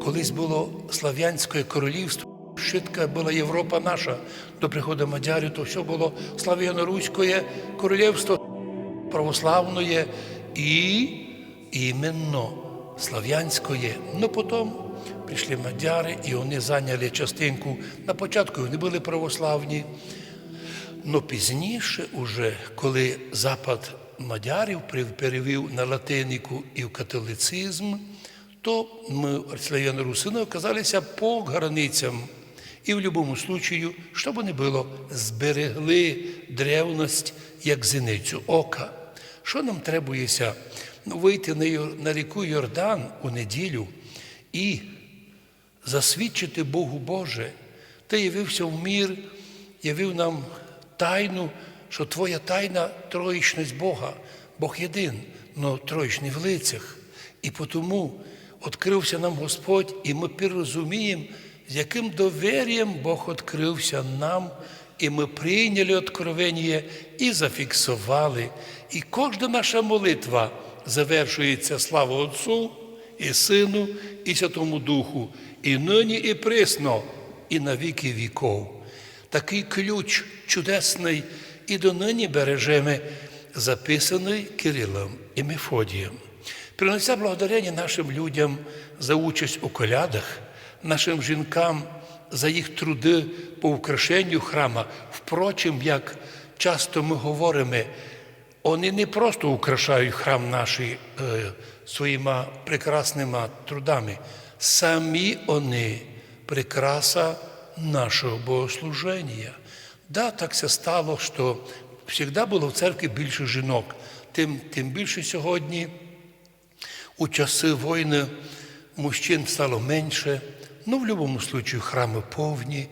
Колись було Слав'янське королівство, шитка була Європа наша. До приходу Мадярів, то все було Слав'яно-Руське королівство православне і іменно слав'янське. Ну потім прийшли мадяри, і вони зайняли частинку. На початку вони були православні. Но пізніше, уже, коли Запад мадярів перевів на латинику і в католицизм, то ми, славяно-русини, оказалися по границям. І в будь-якому случаю, щоб не було, зберегли древність як зіницю ока. Що нам требується? Ну, вийти на, на ріку Йордан у неділю і засвідчити Богу Боже. Ти явився в мір, явив нам тайну, що твоя тайна троїчність Бога, Бог єдин, але троїчний в лицях. І тому відкрився нам Господь, і ми розуміємо, з яким довір'ям Бог відкрився нам, і ми прийняли откровення і зафіксували. І кожна наша молитва завершується слава Отцу і Сину, і Святому Духу, і нині, і присно, і на віки віков. Такий ключ чудесний і донині бережемо, записаний Кирилом і Мефодієм. Принеся благодарення нашим людям за участь у колядах, нашим жінкам за їх труди по украшенню храма. Впрочем, як часто ми говоримо, вони не просто украшають храм наш е, своїми прекрасними трудами, самі вони прикраса нашого богослуження. Да, так це стало, що завжди було в церкві більше жінок. Тим, тим більше сьогодні у часи війни мужчин стало менше, ну в будь-якому випадку храми повні,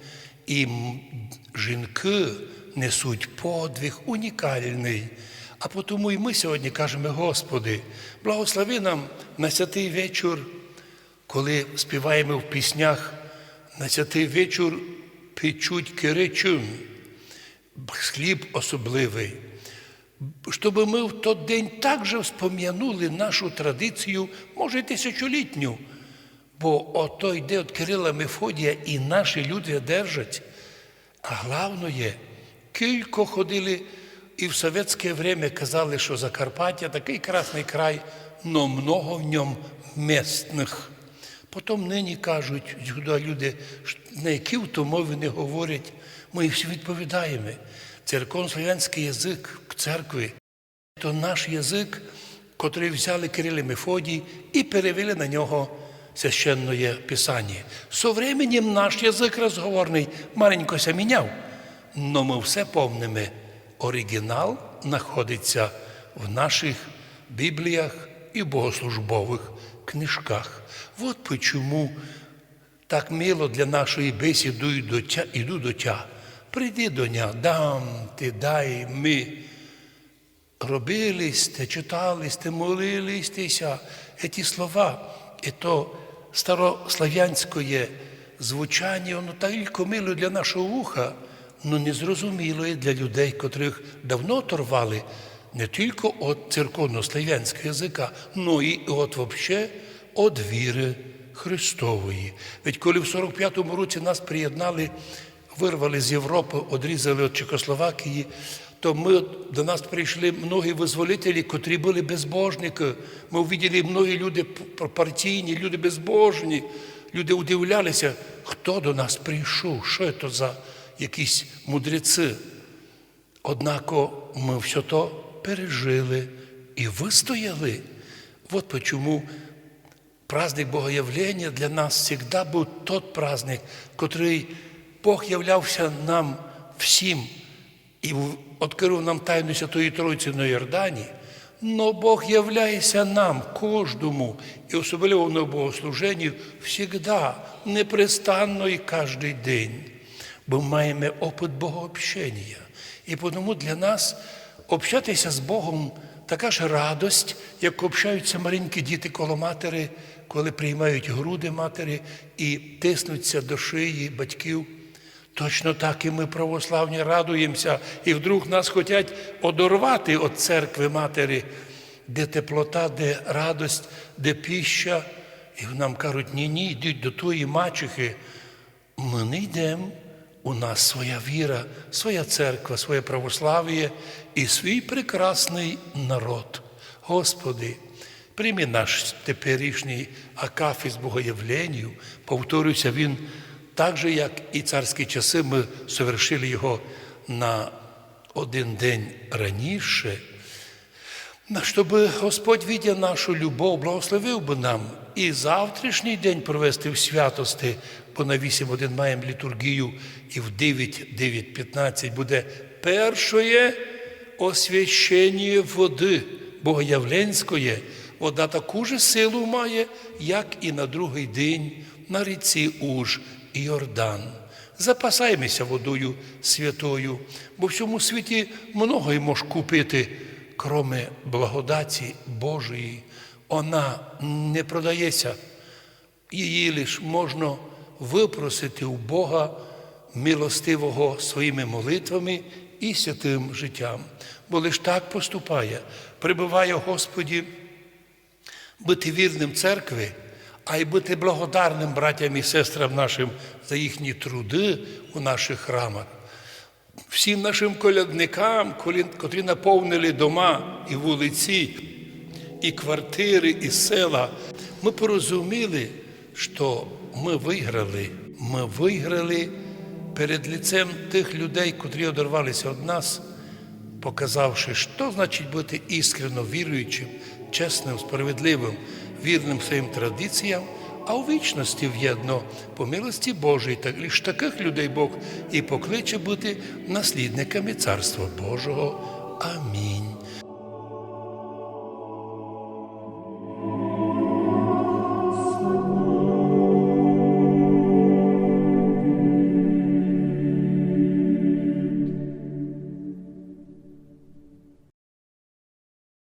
і жінки несуть подвиг унікальний. А тому і ми сьогодні кажемо, Господи, благослови нам на святий вечір, коли співаємо в піснях, на святий вечір печуть киричун, хліб особливий щоб ми в той день також вспом'янули нашу традицію, може, й тисячолітню. Бо ото йде від Кирила Мефодія і наші люди держать. А головне кілько ходили і в совєтське время казали, що Закарпаття такий красний край, но много в ньому місних. Потім нині кажуть люди, на які в то мови не говорять, ми всі відповідаємо. Церковно-славянський язик в церкві то наш язик, котрий взяли Кирил і Мефодій і перевели на нього священне писання. Со временем наш язик розговорний маленько ся міняв, но ми все помнимо. Оригінал знаходиться в наших Бібліях і богослужбових книжках. От почому так мило для нашої бесіди йду до тя. Прийди до ня, дам ти, дай ми. Робили сте, читали сте, молились тися. Ці слова, і то старослав'янське звучання, воно так мило для нашого вуха, але незрозуміло є для людей, котрих давно торвали не тільки від церковно-слав'янського язика, але і от вообще від віри Христової. Ведь коли в 45-му році нас приєднали, вирвали з Європи, одрізали від Чехословакії, то ми, до нас прийшли многі визволителі, котрі були безбожники. Ми увиділи многі люди партійні, люди безбожні. Люди удивлялися, хто до нас прийшов, що це за якісь мудреці. Однако ми все то пережили і вистояли. От почому праздник Богоявлення для нас завжди був тот праздник, котрий Бог являвся нам всім і відкрив нам тайну Святої Тройці на Йордані. Но Бог являється нам, кожному, і особливо на богослуженні, завжди, непрестанно і кожен день. Бо маємо опит богообщення. І тому для нас общатися з Богом така ж радость, як общаються маленькі діти коло матері, коли приймають груди матері і тиснуться до шиї батьків. Точно так і ми православні радуємося, і вдруг нас хочуть одорвати від церкви матері, де теплота, де радость, де піща. І нам кажуть, ні, ні, йдіть до тої мачехи. Ми не йдемо. У нас своя віра, своя церква, своє православ'я і свій прекрасний народ. Господи, прийми наш теперішній акафіс Богоявленню, повторюся, він так же, як і царські часи, ми совершили його на один день раніше, щоб Господь, видя нашу любов, благословив би нам і завтрашній день провести в святости, бо на 8 годин маємо літургію, і в 9, 9.15 буде перше освящення води Богоявленської. Вода таку же силу має, як і на другий день на ріці Уж Йордан. Запасаємося водою святою, бо в цьому світі много й мож купити, кроме благодаті Божої. Вона не продається. Її лише можна випросити у Бога милостивого своїми молитвами і святим життям. Бо лише так поступає, прибуває Господі бути вірним церкві, а й бути благодарним братям і сестрам нашим за їхні труди у наших храмах. Всім нашим колядникам, котрі наповнили дома і вулиці, і квартири, і села, ми порозуміли, що ми виграли. Ми виграли перед лицем тих людей, котрі одорвалися від нас, показавши, що значить бути іскренно віруючим, чесним, справедливим, вірним своїм традиціям, а у вічності в'єдно по милості Божій, так лише таких людей Бог і покличе бути наслідниками Царства Божого. Амінь.